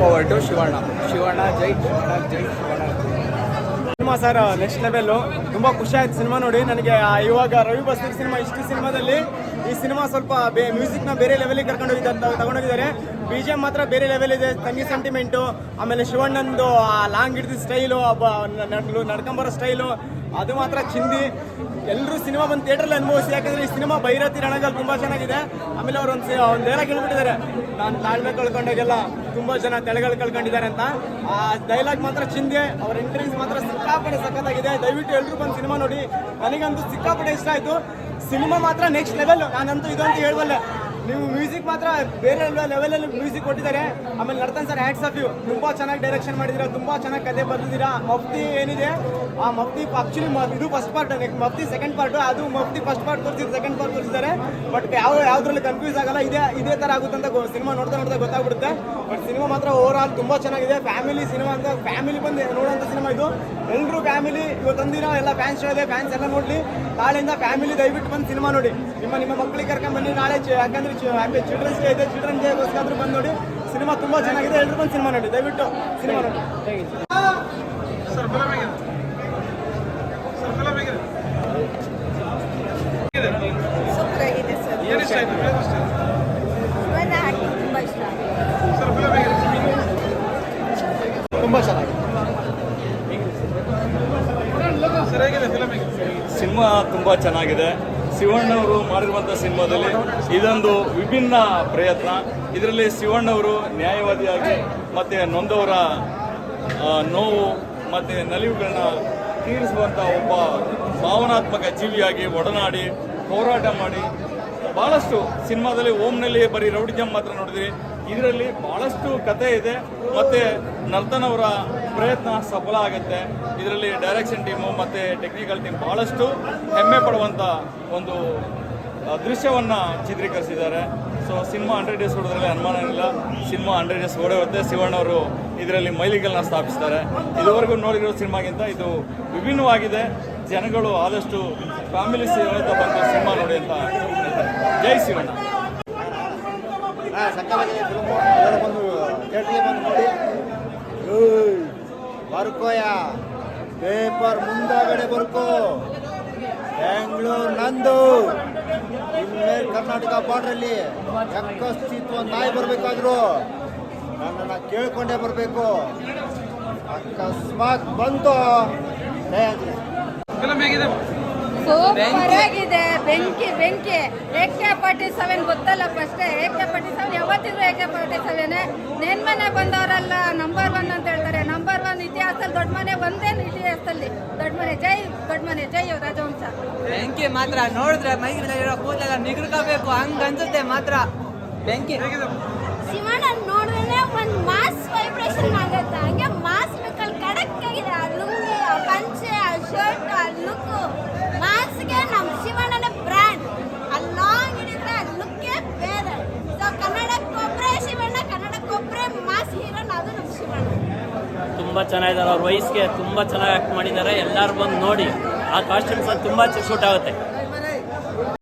Power to Shivanna. Shivanna, ಜೈ ಶಿವಣ್ಣ ಜೈ Shivanna. Cinema sir next level ತುಂಬ ಖುಷಿ ಆಯ್ತು ಸಿನಿಮಾ ನೋಡಿ. ನನಗೆ ಇವಾಗ ರವಿ ಬಸ್ತಿ ಸಿನಿಮಾ ಇಷ್ಟು ಸಿನಿಮಾದಲ್ಲಿ ಈ ಸಿನಿಮಾ ಸ್ವಲ್ಪ ಬೇ ಮ್ಯೂಸಿಕ್ನ ಬೇರೆ ಲೆವೆಲಿಗೆ ಕರ್ಕೊಂಡು ಹೋಗಿದ್ದಾರೆ. ತಗೊಂಡೋಗಿದ್ದಾರೆ ಬಿ ಜಿ ಎಂ ಮಾತ್ರ ಬೇರೆ ಲೆವೆಲ್ ಇದೆ. ತಂಗಿ ಸೆಂಟಿಮೆಂಟು ಆಮೇಲೆ ಶಿವಣ್ಣಂದು, ಆ ಲಾಂಗ್ ಹಿಡಿದ ಸ್ಟೈಲು ನಡ್ಕೊಂಬರೋ ಸ್ಟೈಲು ಅದು ಮಾತ್ರ ಚಿಂದಿ. ಎಲ್ಲರೂ ಸಿನಿಮಾ ಬಂದು ಥಿಯೇಟ್ರಲ್ಲಿ ಅನುಭವಿಸಿ. ಯಾಕಂದ್ರೆ ಈ ಸಿನಿಮಾ ಭೈರತಿ ರಣಗಲ್ ತುಂಬ ಚೆನ್ನಾಗಿದೆ. ಆಮೇಲೆ ಅವ್ರು ಒಂದು ಒಂದು ಏನ ಹೇಳ್ಬಿಟ್ಟಿದ್ದಾರೆ ನಾನು ತಾಳ್ಮೆ ಕಳ್ಕೊಂಡಾಗೆಲ್ಲ ತುಂಬ ಜನ ತೆಳಗಳು ಕಳ್ಕೊಂಡಿದ್ದಾರೆ ಅಂತ. ಆ ಡೈಲಾಗ್ ಮಾತ್ರ ಚಿಂದೆ. ಅವ್ರ ಎಂಟ್ರೀಸ್ ಮಾತ್ರ ಸಿಕ್ಕಾಪಡೆ ಸಕ್ಕತ್ತಾಗಿದೆ ದಯವಿಟ್ಟು ಎಲ್ಲರೂ ಬಂದು ಸಿನಿಮಾ ನೋಡಿ. ನನಗಂತೂ ಸಿಕ್ಕಾಪಡೆ ಇಷ್ಟ ಆಯಿತು. ಸಿನಿಮಾ ಮಾತ್ರ ನೆಕ್ಸ್ಟ್ ಲೆವೆಲ್ ನಾನಂತೂ ಇದಂತೂ ಹೇಳಬಲ್ಲೆ ನೀವು ಮ್ಯೂಸಿಕ್ ಮಾತ್ರ ಬೇರೆ ಲೆವೆಲಲ್ಲಿ ಮ್ಯೂಸಿಕ್ ಕೊಟ್ಟಿದ್ದಾರೆ. ಆಮೇಲೆ Narthan sir hats off you ತುಂಬಾ ಚೆನ್ನಾಗಿ ಡೈರೆಕ್ಷನ್ ಮಾಡಿದ್ದೀರಾ. ತುಂಬಾ ಚೆನ್ನಾಗಿ ಕತೆ ಬರ್ದಿದ್ದೀರಾ. ಮಫ್ತಿ ಏನಿದೆ? ಆ ಮಫ್ತಿ ಆಕ್ಚುಲಿ ಇದು first part Mufti second part ಅದು ಮಫ್ತಿ ಫಸ್ಟ್ ಪಾರ್ಟ್ ತೋರಿಸಿದ್ರು ಸೆಕೆಂಡ್ ಪಾರ್ಟ್ ತೋರಿಸಿದ್ದಾರೆ. ಬಟ್ ಯಾವ ಯಾವ್ದ್ರಲ್ಲಿ ಕನ್ಫ್ಯೂಸ್ ಆಗಲ್ಲ, ಇದೇ ಇದೇ ತರ ಆಗುತ್ತೆ ಅಂತ ಸಿನಿಮಾ ನೋಡ್ತಾ ನೋಡ್ತಾ ಗೊತ್ತಾಗ್ಬಿಡುತ್ತೆ. ಬಟ್ ಸಿನಿಮಾ ಮಾತ್ರ ಓವರ್ ಆಲ್ ತುಂಬಾ ಚೆನ್ನಾಗಿದೆ. ಫ್ಯಾಮಿಲಿ ಸಿನಿಮಾ ಅಂತ ಫ್ಯಾಮಿಲಿ ಬಂದು ನೋಡುವಂತ ಸಿನಿಮಾ ಇದು. ಎಲ್ಲರೂ ಫ್ಯಾಮಿಲಿ ಇವತ್ತೊಂದಿನ ಎಲ್ಲ ಫ್ಯಾನ್ಸ್ ಇದೆ ಫ್ಯಾನ್ಸ್ ಎಲ್ಲ ನೋಡ್ಲಿ. ನಾಳೆಯಿಂದ ಫ್ಯಾಮಿಲಿ ದಯವಿಟ್ಟು ಬಂದು ಸಿನಿಮಾ ನೋಡಿ. ನಿಮ್ಮ ನಿಮ್ಮ ಮಕ್ಕಳಿಗೆ ಕರ್ಕೊಂಡ್ ಬನ್ನಿ. ನಾಳೆ ಯಾಕಂದ್ರೆ ಚಿಲ್ಡ್ರನ್ಸ್ ಡೇ ಇದೆ. ಚಿಲ್ಡ್ರನ್ ಡೇಗೋಸ್ಕರ ಬಂದು ನೋಡಿ. ಸಿನಿಮಾ ತುಂಬಾ ಚೆನ್ನಾಗಿದೆ. ಎಲ್ಲರೂ ಬಂದು ಸಿನಿಮಾ ನೋಡಿ. ದಯವಿಟ್ಟು ಸಿನಿಮಾ ನೋಡಿ. ಸೂಪರ್ ಸರ್ ತುಂಬ ಸರ್ ಚೆನ್ನಾಗಿದೆ. ಸಿನಿಮಾ ತುಂಬ ಚೆನ್ನಾಗಿದೆ ಶಿವಣ್ಣವರು ಮಾಡಿರುವಂಥ ಸಿನಿಮಾದಲ್ಲಿ ಇದೊಂದು ವಿಭಿನ್ನ ಪ್ರಯತ್ನ. ಇದರಲ್ಲಿ ಶಿವಣ್ಣವರು ನ್ಯಾಯವಾದಿಯಾಗಿ ಮತ್ತು ನೊಂದವರ ನೋವು ಮತ್ತು ನಲಿವುಗಳನ್ನ ತೀರಿಸುವಂಥ ಒಬ್ಬ ಭಾವನಾತ್ಮಕ ಜೀವಿಯಾಗಿ ಒಡನಾಡಿ ಹೋರಾಟ ಮಾಡಿ ಭಾಳಷ್ಟು ಸಿನಿಮಾದಲ್ಲಿ ಓಮ್ನಲ್ಲಿ ಬರೀ ರೌಡಿಜಮ್ ಮಾತ್ರ ನೋಡಿದ್ರಿ. ಇದರಲ್ಲಿ ಭಾಳಷ್ಟು ಕತೆ ಇದೆ, ಮತ್ತು ನರ್ತನ್ ಅವರ ಪ್ರಯತ್ನ ಸಫಲ ಆಗುತ್ತೆ. ಇದರಲ್ಲಿ ಡೈರೆಕ್ಷನ್ ಟೀಮು ಮತ್ತು ಟೆಕ್ನಿಕಲ್ ಟೀಮ್ ಭಾಳಷ್ಟು ಹೆಮ್ಮೆ ಪಡುವಂಥ ಒಂದು ದೃಶ್ಯವನ್ನು ಚಿತ್ರೀಕರಿಸಿದ್ದಾರೆ. ಸೊ ಸಿನಿಮಾ ಹಂಡ್ರೆಡ್ ಡೇಸ್ ಹೊಡೋದ್ರಲ್ಲಿ ಅನುಮಾನ ಇಲ್ಲ ಸಿನಿಮಾ ಹಂಡ್ರೆಡ್ ಡೇಸ್ ಹೊಡೆಯುತ್ತೆ ಶಿವಣ್ಣವರು ಇದರಲ್ಲಿ ಮೈಲಿಗಲ್ನ ಸ್ಥಾಪಿಸ್ತಾರೆ. ಇದುವರೆಗೂ ನೋಡಿರೋ ಸಿನಿಮಾಗಿಂತ ಇದು ವಿಭಿನ್ನವಾಗಿದೆ. ಜನಗಳು ಆದಷ್ಟು ಫ್ಯಾಮಿಲಿ ಸಮೇತ ಬಂದು ಸಿನಿಮಾ ನೋಡಿ ಅಂತ. ಜೈ ಶಿವಣ್ಣ. ಎಲ್ಲರೂ ಬಂದು ಥಿಯೇಟ್ರಿಗೆ ಬಂದು ನೋಡಿ. ಬರ್ಕೋಯ. ಪೇಪರ್ ಮುಂದಾಗಡೆ ಬರ್ಕೋ. ಬೆಂಗಳೂರು ನಂದು. ಇನ್ಮೇಲೆ ಕರ್ನಾಟಕ ಬಾರ್ಡ್ರಲ್ಲಿ ಚಕ್ಕಸ್ತಿತ್ತು ನಾಯಿ ಬರಬೇಕಾದ್ರು. ನನ್ನನ್ನು ಕೇಳ್ಕೊಂಡೇ ಬರಬೇಕು. ಅಕಸ್ಮಾತ್ ಬಂತು ದಯಾಗಿದೆ ಸೂಪರ್ ಆಗಿದೆ. ಬೆಂಕಿ ಬೆಂಕಿ. ಎ ಕೆ ಫಾರ್ಟಿ ಸೆವೆನ್ ಗೊತ್ತಲ್ಲ first A K forty seven ಯಾವತ್ತಿದ್ರು A K forty seven ನೆನ್ಮನೆ ಬಂದವರಲ್ಲ ನಂಬರ್ ಒನ್ ಅಂತ ಹೇಳ್ತಾರೆ. ನಂಬರ್ ಒನ್ ಇತಿಹಾಸದಲ್ಲಿ ದೊಡ್ಡ ಮನೆ ಒಂದೇನು ಇತಿಹಾಸದಲ್ಲಿ. ದೊಡ್ಡ ಮನೆ. ಜೈ ದೊಡ್ಡ ಮನೆ. ಜೈ ರಾಜವಂಶ. ಬೆಂಕಿ ಮಾತ್ರ ನೋಡಿದ್ರೆ ಮೈಗಿರೋ ಕೂದಲೆಲ್ಲ ನಿಗ್ರಬೇಕು ಹಂಗ ಅನ್ಸುತ್ತೆ ಮಾತ್ರ. ಬೆಂಕಿ. ಶಿವಣ್ಣ ನೋಡಿದ್ರೆ ಒಂದು ಮಾಸ್ ವೈಬ್ರೇಷನ್ ಆಗುತ್ತೆ. ಹಂಗೆ ಮಾಸ್ ಲುಕ್ಕಲ್ಲಿ ಕಡಕ್ ಆಗಿದೆ ಆ ಲುಂಗಿ ಆ ಪಂಚೆ ಆ ಶರ್ಟ್ ಆ ಲುಕ್ ಮಾಸ್ಗೆ ನಮ್ಮ ಶಿವಣ್ಣನ ಬ್ರ್ಯಾಂಡ್ ಆ ಲಾಂಗ್ ಹಿಡಿದ್ರೆ ಆ ಲುಕ್ಕೇ ಬೇರೆ ಸೊ ಕನ್ನಡಕ್ಕೊಬ್ಬರೇ ಶಿವಣ್ಣ ಕನ್ನಡಕ್ಕೊಬ್ಬರೇ ಮಾಸ್ ಹೀರೋನ್ ಅದು ನಮ್ಮ ಶಿವಣ್ಣ ತುಂಬ ಚೆನ್ನಾಗಿದ್ದಾರೆ. ಅವ್ರ ವಯಸ್ಸಿಗೆ ತುಂಬ ಚೆನ್ನಾಗಿ ಆ್ಯಕ್ಟ್ ಮಾಡಿದ್ದಾರೆ. ಎಲ್ಲರೂ ಬಂದು ನೋಡಿ, ಆ ಕಾಸ್ಟ್ಯೂಮ್ಸ್ ತುಂಬ ಶೂಟ್ ಆಗುತ್ತೆ.